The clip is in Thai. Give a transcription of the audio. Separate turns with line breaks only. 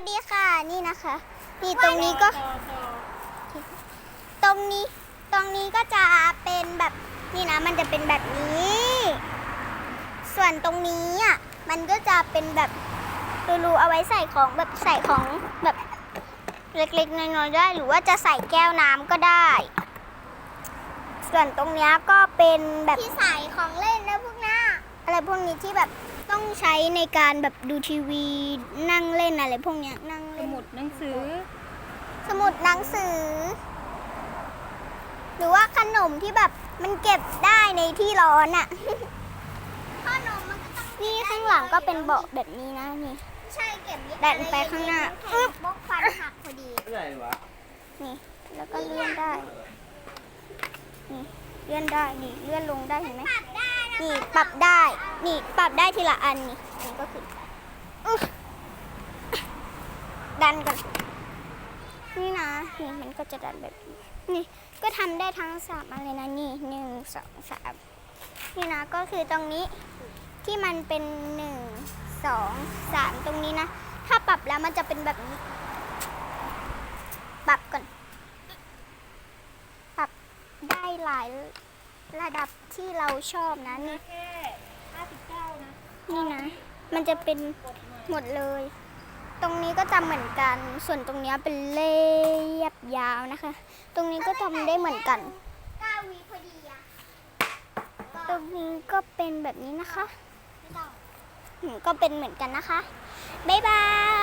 วัสดีค่ะ นี่นะคะ นี่ตรงนี้ก็ ตรงนี้ ตรงนี้ก็จะเป็นแบบนี่นะ มันจะเป็นแบบนี้ ส่วนตรงนี้อะ มันก็จะเป็นแบบรูๆเอาไว้ใส่ของแบบใส่ของแบบเล็กๆน้อยๆได้ หรือว่าจะใส่แก้วน้ำก็ได้ ส่วนตรงเนี้ยก็เป็นแบบที่ใส่ของเล่นนะพวกน้าอะไร พวกนี้ที่แบบต้องใช้ในการแบบดูทีวีนั่งเล่นอะไรพวกเนี้ยนั่ง
ส
เล่น
มุดหนังสือ
สมุดหนังสือ หรือว่าขนมที่แบบมันเก็บได้ในที่ร้อนอะ่ะ ขนมมันก็ต้องนี่ข้างหลังก็เป็นเบาะแบบนี้นะนี่ ใช่เก็บดันไปข้างหน้า อึ๊บบกฟันหักพอดี
อะไรวะ
นี่ แล้วก็เลื่อนได้ นี่เลื่อนได้นี่เลื่อนลงได้เห็นไหม นี่ปรับได้ นี่ปรับได้ทีละอันนี่นี่ก็คือดันกันนี่นะนี่มันก็จะดันแบบนี้นี่ก็ทำได้ทั้งสามอันเลยนะนี่หนึ่งสองสามนี่นะก็คือตรงนี้ที่มันเป็นหนึ่งสองสามตรงนี้นะ ถ้าปรับแล้วมันจะเป็นแบบนี้ ปรับก่อน ปรับได้หลาย ระดับที่เราชอบนะนี่
แค่59นะ
นี่นะ มันจะเป็นหมดเลย ตรงนี้ก็ทำเหมือนกัน ส่วนตรงเนี้ยเป็นเรียบยาวนะคะ ตรงนี้ก็ทำได้เหมือนกัน
9วีพอดีอะ
ตรงนี้ก็เป็นแบบนี้นะคะ
ไม่ต้อง
อืมก็เป็นเหมือนกันนะคะ บ๊ายบาย